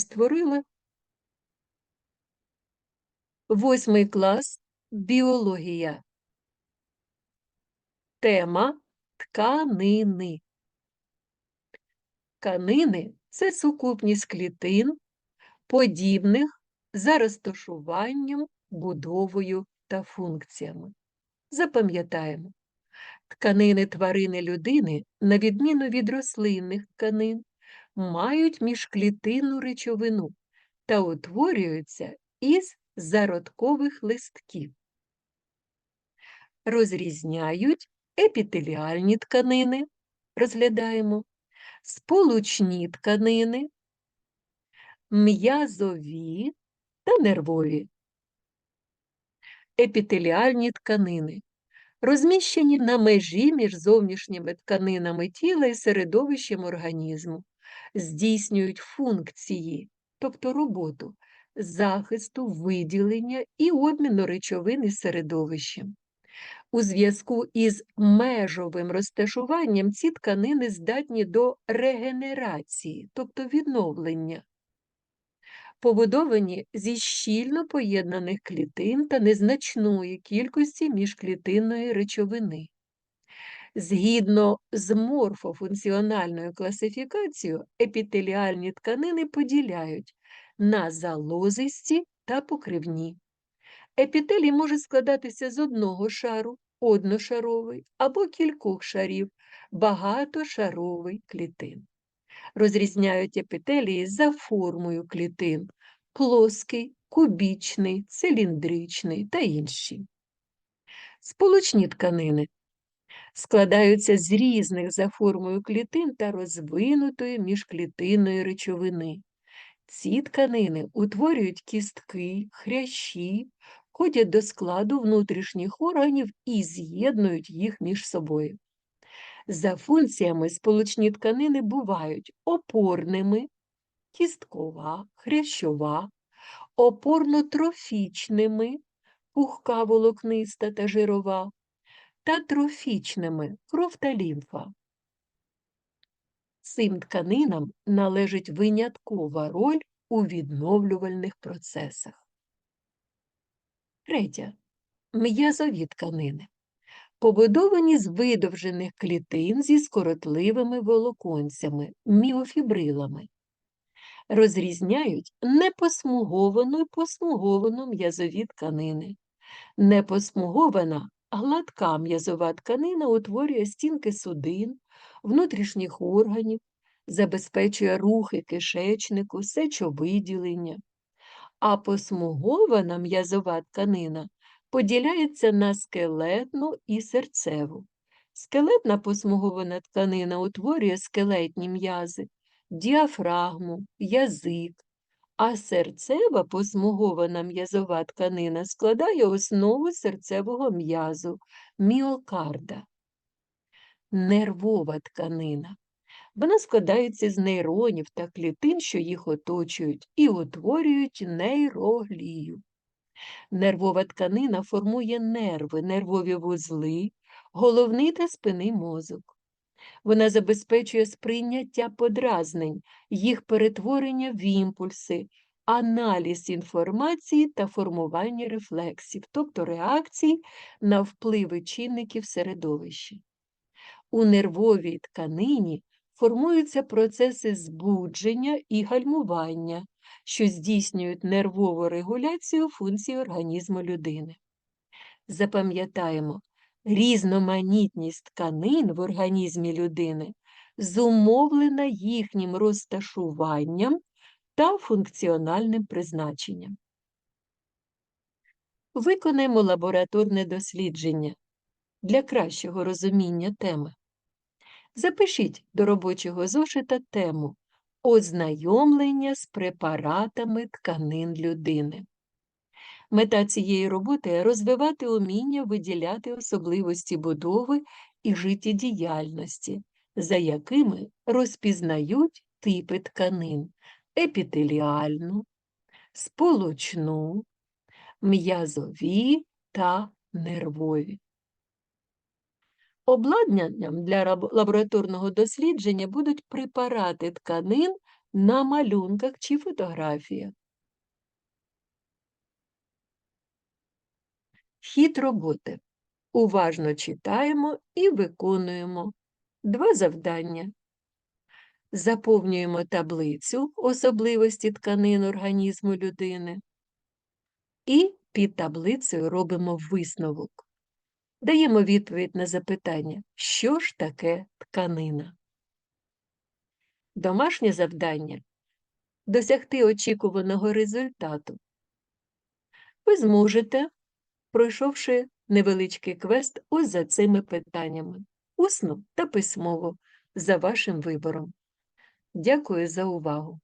створили. Восьмий клас біологія. Тема тканини. Тканини це сукупність клітин, подібних за розташуванням, будовою та функціями. Запам'ятаємо, тканини тварини людини, на відміну від рослинних тканин, мають міжклітинну речовину та утворюються із зародкових листків. Розрізняють епітеліальні тканини, розглядаємо, сполучні тканини, м'язові та нервові. Епітеліальні тканини розміщені на межі між зовнішніми тканинами тіла і середовищем організму, здійснюють функції, тобто роботу, захисту, виділення і обміну речовин із середовищем. У зв'язку із межовим розташуванням ці тканини здатні до регенерації, тобто відновлення, побудовані зі щільно поєднаних клітин та незначної кількості міжклітинної речовини. Згідно з морфофункціональною класифікацією, епітеліальні тканини поділяють на залозисті та покривні. Епітелій може складатися з одного шару, одношаровий або кількох шарів, багатошаровий клітин. Розрізняють епітелії за формою клітин плоский, кубічний, циліндричний та інші. Сполучні тканини складаються з різних за формою клітин та розвинутої міжклітинної речовини. Ці тканини утворюють кістки, хрящі, входять до складу внутрішніх органів і з'єднують їх між собою. За функціями сполучні тканини бувають опорними, кісткова, хрящова, опорно-трофічними, пухка волокниста та жирова, та трофічними кров та лімфа. Цим тканинам належить виняткова роль у відновлювальних процесах. Третє. М'язові тканини. Побудовані з видовжених клітин зі скоротливими волоконцями, міофібрилами. Розрізняють непосмуговану і посмуговану м'язові тканини. Непосмугована гладка м'язова тканина утворює стінки судин, внутрішніх органів, забезпечує рухи кишечнику, сечовиділення, а посмугована м'язова тканина поділяється на скелетну і серцеву. Скелетна посмугована тканина утворює скелетні м'язи, діафрагму, язик, а серцева посмугована м'язова тканина складає основу серцевого м'язу, міокарда. Нервова тканина. Вона складається з нейронів та клітин, що їх оточують, і утворюють нейроглію. Нервова тканина формує нерви, нервові вузли, головний та спинний мозок. Вона забезпечує сприйняття подразнень, їх перетворення в імпульси, аналіз інформації та формування рефлексів, тобто реакцій на впливи чинників середовища. У нервовій тканині формуються процеси збудження і гальмування, що здійснюють нервову регуляцію функцій організму людини. Запам'ятаємо, різноманітність тканин в організмі людини зумовлена їхнім розташуванням та функціональним призначенням. Виконаємо лабораторне дослідження для кращого розуміння теми. Запишіть до робочого зошита тему Ознайомлення з препаратами тканин людини. Мета цієї роботи розвивати уміння виділяти особливості будови і життєдіяльності, за якими розпізнають типи тканин епітеліальну, сполучну, м'язові та нервові. Обладнанням для лабораторного дослідження будуть препарати тканин на малюнках чи фотографіях. Хід роботи. Уважно читаємо і виконуємо. Два завдання. Заповнюємо таблицю особливості тканин організму людини. І під таблицею робимо висновок. Даємо відповідь на запитання, що ж таке тканина. Домашнє завдання досягти очікуваного результату. Ви зможете, пройшовши невеличкий квест ось за цими питаннями, усну та письмово, за вашим вибором. Дякую за увагу!